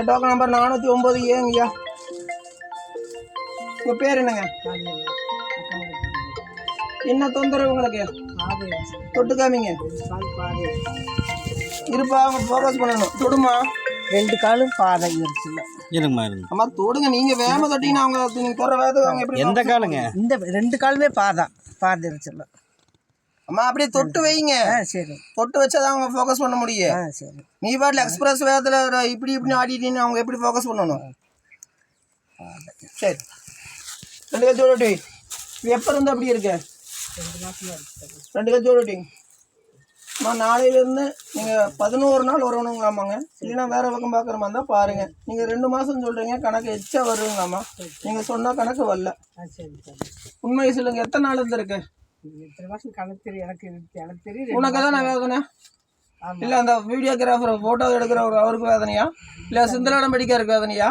என் token number நானூற்றி ஒம்பது ஏங்கய்யா. உங்கள் பேர் என்னங்க? என்ன தொந்தரவு உங்களுக்கு? தொட்டு காமிங்க இருப்பா அவங்க ஃபோக்கஸ் பண்ணணும். தொடுமா? ரெண்டு காலும் பாதை இருச்சுல இருங்கம்மா இருங்க அம்மா தொடுங்க. நீங்க வேகமா தொட்டீங்கன்னா அவங்க நீங்க தொடுற வேகத்துக்கு அவங்க எப்படி எந்த காலுங்க? இந்த ரெண்டு காலுமே பாதை பாதை இருச்சுல அம்மா அப்படியே தொட்டு வைங்க. சரி. தொட்டு வச்சாதான் அவங்க ஃபோக்கஸ் பண்ண முடியும். சரி. நீ பாட்டில் எக்ஸ்பிரஸ் வேகத்துல இப்படி இப்படி ஆடிட்டீங்கன்னா அவங்க எப்படி ஃபோக்கஸ் பண்ணணும்? சரி. ரெண்டு ஓடட்டி இது எப்போ இருந்து அப்படி இருக்கு? ரெண்டு கட்சி ஓடட்டிங்க அம்மா நாளையிலேருந்து நீங்கள் பதினோரு நாள் வரணுங்களாமாங்க. இல்லைன்னா வேற பக்கம் பார்க்குற மாதிரி தான் பாருங்க. நீங்கள் ரெண்டு மாதம் சொல்கிறீங்க கணக்கு எச்சா வருங்களாம்மா நீங்கள் சொன்னால் கணக்கு வரல. உண்மை சொல்லுங்க எத்தனை நாள் இருந்திருக்கு? இத்தனை மாதம் கணக்கு தெரியும் எனக்கு தெரியும் உனக்கு தானே வேதனை. இல்லை அந்த வீடியோகிராஃபர் ஃபோட்டோ எடுக்கிறவர் அவருக்கு வேதனையா? இல்லை சிந்தலாடம் படிக்கிறதுக்கு வேதனையா?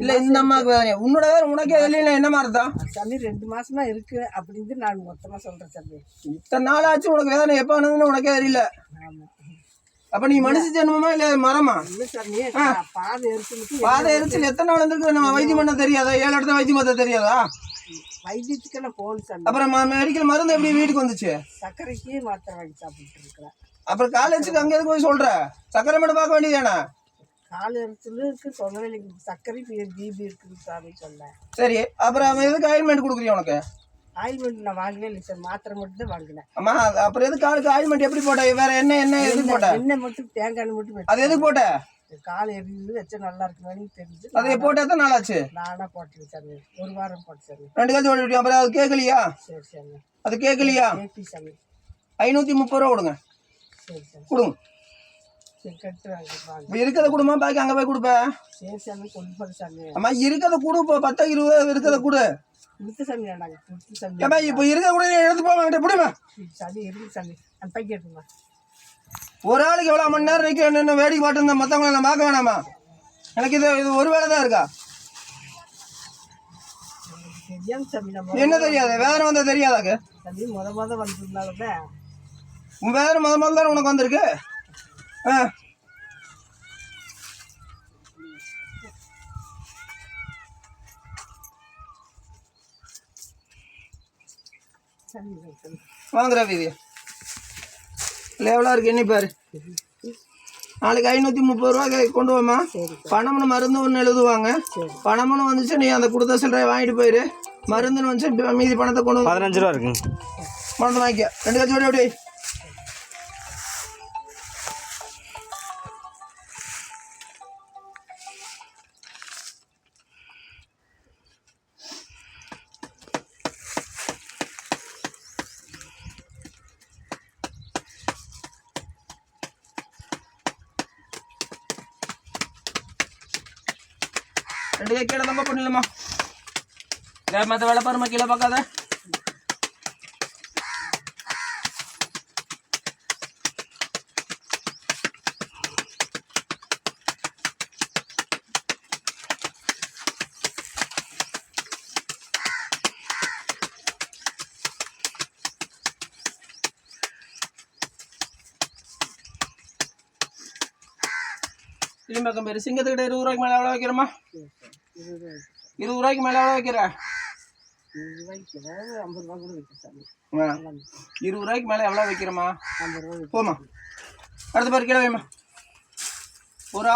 இல்லை இந்த அம்மாவுக்கு வேதனையா? உன்னோட வேதனை உனக்கே இல்லைன்னா என்ன மாதிரி தான் சாமி ரெண்டு மாசமா இருக்கு அப்படின்னு நான் மொத்தமா சொல்றேன் சாமி இத்தனை நாள் ஆச்சு உனக்கு வேதனை எப்போ ஆனதுன்னு உனக்கே தெரியல. ஆமா. அப்போ நீ மனுஷ ஜென்மமா இல்லை மரமா? பாதை இருக்குன்னு பாதை எரிச்சல் எத்தனை நாள் இருந்திருக்கு நம்ம வைத்தியம் பண்ண தெரியாதா? ஏழு இடத்துல வைத்தியம் பண்ண தெரியாதா? வைத்தியத்துக்கெல்லாம் போகணும் அப்புறம் மெடிக்கல் மருந்து எப்படி வீட்டுக்கு வந்துச்சு? சர்க்கரைக்கு மாத்திரை வாங்கி சாப்பிட்டு இருக்கிறேன். அப்புறம் காலேஜுக்கு அங்கே எதுக்கு போய் சொல்ற? சக்கரை மட்டும் பார்க்க வேண்டியதானே கால் எரிச்சல் இருக்கு சொல்லவே இல்லைங்க. சர்க்கரை பிபி இருக்குது சாமி சொன்னேன் சரி அப்புறம் எதுக்கு ஆயில்மெண்ட் கொடுக்குறியா உனக்கு? ஆயில்மெண்ட் நான் வாங்கவே இல்லை சார் மாத்திரை மட்டும் தான் வாங்கினேன். அம்மா அப்புறம் எதுக்கு காலுக்கு ஆயில்மெண்ட் எப்படி போட்ட? வேற என்ன என்ன எதுக்கு போட்ட? எண்ணெய் மட்டும் தேங்காய் மட்டும் அது எதுக்கு போட்ட? கால் எரியுது வச்சா நல்லா இருக்குன்னு தெரிஞ்சு அதை போட்டு எத்தனை நாள் ஆச்சு? நானாக போட்டேன் சாமி. ஒரு வாரம் போட்டேன் சாமி. ரெண்டு காய்ச்சி ஓடிட்டு அப்புறம் அது கேட்கலையா? சரி சாமி அது கேட்கலையா? ஐநூற்றி முப்பது ரூபா கொடுங்க. சரி சாமி கொடுங்க சரி கட்டு வாங்கி வாங்க இப்போ இருக்கிறத கொடுமா பாக்கி அங்கே போய் சாமி அம்மா இருக்கிறத கொடு பத்து இருபது இருக்கிறத கொடு. ஏம்மா இப்போ இருக்கிறத கூட எடுத்து போவாங்க கிட்ட பிடிமா? இருக்கு ஒரு ஆளுக்கு எவ்வளோ மணி நேரம் நிற்க என்ன வேடிக்கை இருந்தால் மற்றவங்கள நான் பார்க்க வேணாமா? எனக்கு இது இது ஒரு வேலை தான் இருக்கா? என்ன தெரியாது? வேற வந்தால் தெரியாதாக்கு? முத முத வந்ததுனால வேற முத முதல்ல உனக்கு வந்திருக்கு? ஆ. வாங்குறா இல்லை எவ்வளோ இருக்கு எண்ணி பாரு. நாளைக்கு ஐநூற்றி முப்பது ரூபா கொண்டு வாமா பணம்னு மருந்து ஒன்று எழுதுவாங்க. பணம்னு வந்துச்சு நீ அந்த கொடுத்த சில்லறை வாங்கிட்டு போயிரு. மருந்துன்னு வந்துச்சு மீதி பணத்தை கொண்டு பதினஞ்சு ரூபா இருக்குங்க. பணத்தை வாங்கிக்க. ரெண்டு கட்சி ஓடி. ரெண்டு கை கீழே தம்ப பண்ணிடலாமா மற்ற வேலை பாருமா கீழே பார்க்காத திரும்பி பக்கம் பேர் சிங்கத்துக்கிட்ட இருபது ரூபாய்க்கு மேலே எவ்வளோ வைக்கிறோமா இருபது ரூபாய்க்கு மேலே எவ்வளோ வைக்கிற? இருபது ரூபாய்க்கு மேலே எவ்வளோ வைக்கிறோமா போமா அடுத்த பேர் கீழே வைமா ஒரு